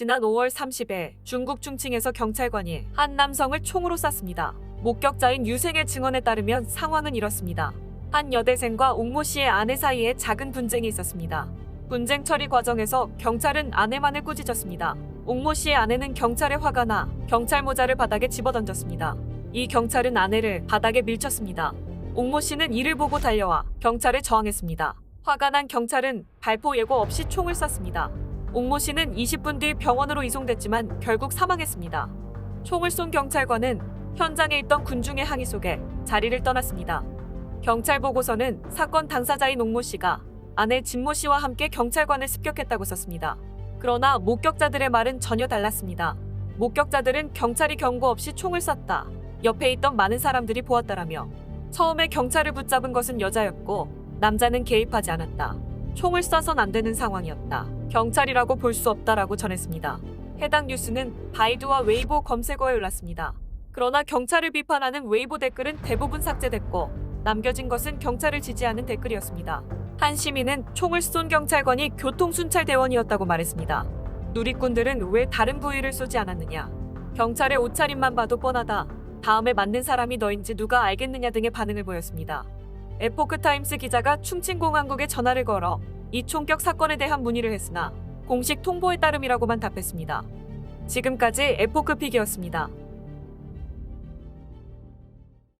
지난 5월 30일 중국 중칭에서 경찰관이 한 남성을 총으로 쐈습니다. 목격자인 유생의 증언에 따르면 상황은 이렇습니다. 한 여대생과 옥모 씨의 아내 사이에 작은 분쟁이 있었습니다. 분쟁 처리 과정에서 경찰은 아내만을 꾸짖었습니다. 옥모 씨의 아내는 경찰에 화가 나 경찰 모자를 바닥에 집어던졌습니다. 이 경찰은 아내를 바닥에 밀쳤습니다. 옥모 씨는 이를 보고 달려와 경찰에 저항했습니다. 화가 난 경찰은 발포 예고 없이 총을 쐈습니다. 옥모 씨는 20분 뒤 병원으로 이송됐지만 결국 사망했습니다. 총을 쏜 경찰관은 현장에 있던 군중의 항의 속에 자리를 떠났습니다. 경찰 보고서는 사건 당사자인 옥모 씨가 아내 진모 씨와 함께 경찰관을 습격했다고 썼습니다. 그러나 목격자들의 말은 전혀 달랐습니다. 목격자들은 경찰이 경고 없이 총을 쐈다. 옆에 있던 많은 사람들이 보았다라며 처음에 경찰을 붙잡은 것은 여자였고 남자는 개입하지 않았다. 총을 쏴선 안 되는 상황이었다. 경찰이라고 볼 수 없다라고 전했습니다. 해당 뉴스는 바이두와 웨이보 검색어에 올랐습니다. 그러나 경찰을 비판하는 웨이보 댓글은 대부분 삭제됐고 남겨진 것은 경찰을 지지하는 댓글이었습니다. 한 시민은 총을 쏜 경찰관이 교통순찰대원이었다고 말했습니다. 누리꾼들은 왜 다른 부위를 쏘지 않았느냐? 경찰의 옷차림만 봐도 뻔하다. 다음에 맞는 사람이 너인지 누가 알겠느냐 등의 반응을 보였습니다. 에포크 타임스 기자가 충칭공항국에 전화를 걸어 이 총격 사건에 대한 문의를 했으나 공식 통보에 따름이라고만 답했습니다. 지금까지 에포크 픽이었습니다.